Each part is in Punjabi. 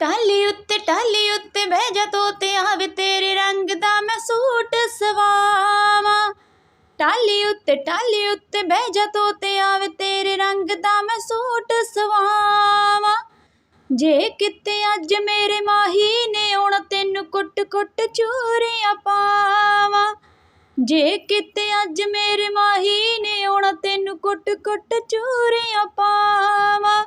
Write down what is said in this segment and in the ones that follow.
ਟਾਲੀ ਉੱਤੇ ਟਾਲੀ ਉੱਤੇ ਬਹਿ ਜਾ ਤੋਤੇ ਆਵੇ ਤੇਰੇ ਰੰਗ ਦਾ ਮੈਂ ਸੂਟ ਸਵਾਵਾਂ। ਟਾਲੀ ਉੱਤੇ ਟਾਲੀ ਉੱਤੇ ਬਹਿ ਜਾ ਤੋਤੇ ਆਵੇ ਤੇਰੇ ਰੰਗ ਦਾ ਮੈਂ ਸੂਟ ਸਵਾਵਾਂ। ਜੇ ਕਿਤੇ ਅੱਜ ਮੇਰੇ ਮਾਹੀ ਨੇ ਹੁਣ ਤੈਨੂੰ ਕੁੱਟ ਕੁੱਟ ਚੂਰੀਆਂ ਪਾਵਾਂ। ਜੇ ਕਿਤੇ ਅੱਜ ਮੇਰੇ ਮਾਹੀ ਨੇ ਹੁਣ ਤੈਨੂੰ ਕੁੱਟ ਕੁੱਟ ਚੂਰੀਆਂ ਪਾਵਾਂ।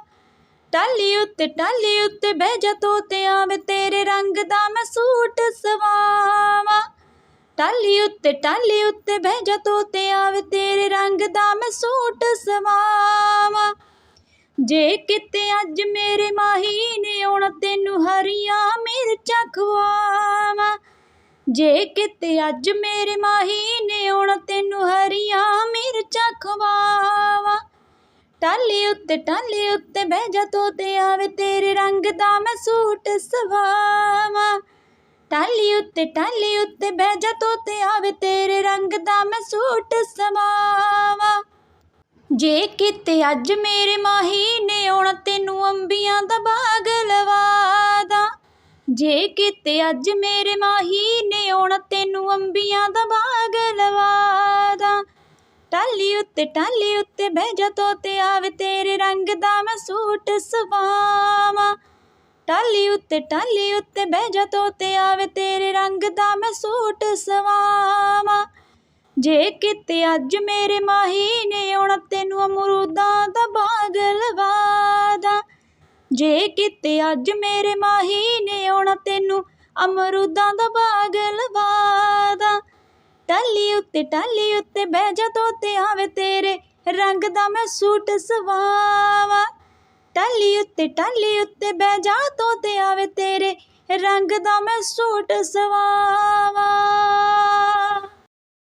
ਉੱਤੇ ਟਾਲੀ ਉੱਤੇ ਬਹਿ ਜਾ ਤੋਤੇ ਆਵੇ ਤੇਰੇ ਰੰਗ ਦਾ ਮੈਂ ਸੂਟ ਸਵਾਵਾਂ। ਟਾਲੀ ਉੱਤੇ ਟਾਲੀ ਉੱਤੇ ਬਹਿ ਜਾ ਤੋਤੇ ਆਵੇ ਤੇਰੇ ਰੰਗ ਦਾ ਮੈਂ ਸੂਟ ਸਵਾਵਾਂ। ਜੇ ਕਿਤੇ ਅੱਜ ਮੇਰੇ ਮਾਹੀ ਨੇ ਆਉਣਾ, ਤੈਨੂੰ ਹਰੀਆਂ ਮਿਰਚਾਂ ਖਵਾਵਾਂ। ਜੇ ਕਿਤੇ ਅੱਜ ਮੇਰੇ ਮਾਹੀ ਨੇ ਆਉਣਾ, ਤੈਨੂੰ ਟਾਲੀ ਉੱਤੇ ਟਾਲੀ ਉੱਤੇ ਬਹਿ ਜਾ ਤੋਤੇ ਆਵੇ ਤੇਰੇ ਰੰਗ ਦਾ ਮੈਂ ਸੂਟ ਸਵਾਵਾਂ। ਟਾਲੀ ਉੱਤੇ ਟਾਲੀ ਉੱਤੇ ਬਹਿ ਜਾ ਤੋਤੇ ਆਵੇ ਤੇਰੇ ਰੰਗ ਦਾ ਮੈਂ ਸੂਟ ਸਵਾਵਾਂ। ਜੇ ਕਿਤੇ ਅੱਜ ਮੇਰੇ ਮਾਹੀ ਨੇ ਆਉਣਾ, ਤੈਨੂੰ ਅੰਬੀਆਂ ਦਾ ਬਾਗ ਲਵਾਦਾ ਜੇ ਕਿਤੇ ਅੱਜ ਮੇਰੇ ਮਾਹੀ ਨੇ ਆਉਣਾ, ਤੈਨੂੰ ਅੰਬੀਆਂ ਦਾ ਬਾਗ ਟਾਲੀ ਉੱਤੇ ਟਾਲੀ ਉੱਤੇ ਬਹਿ ਜਾ ਤੋਤੇ, ਆਵੇ ਤੇਰੇ ਰੰਗ ਦਾ ਮੈਂ ਸੂਟ ਸਵਾਵਾਂ। ਟਾਲੀ ਉੱਤੇ ਟਾਲੀ ਉੱਤੇ ਬਹਿ ਜਾ ਤੋਤੇ, ਆਵੇ ਤੇਰੇ ਰੰਗ ਦਾ ਮੈਂ ਸੂਟ ਸਵਾਵਾਂ। ਜੇ ਕਿਤੇ ਅੱਜ ਮੇਰੇ ਮਾਹੀ ਨੇ ਆਉਣਾ, ਤੈਨੂੰ ਅਮਰੂਦਾਂ ਦਾ ਬਾਗ ਲਵਾਦਾ ਜੇ ਕਿਤੇ ਅੱਜ ਮੇਰੇ ਮਾਹੀ ਨੇ ਆਉਣਾ, ਤੈਨੂੰ ਅਮਰੂਦਾਂ ਦਾ ਬਾਗ ਲਵਾਦਾ ਟਾਲੀ ਉੱਤੇ ਟਾਲੀ ਉੱਤੇ ਬਹਿ ਜਾ ਤੋਤੇ ਆਵੇ ਤੇਰੇ ਰੰਗ ਦਾ ਮੈਂ ਸੂਟ ਸਵਾਵਾ। ਟਾਲੀ ਉੱਤੇ ਟਾਲੀ ਉੱਤੇ ਬਹਿ ਜਾ ਤੋਤੇ ਆਵੇ ਤੇਰੇ ਰੰਗ ਦਾ ਮੈਂ ਸੂਟ ਸਵਾ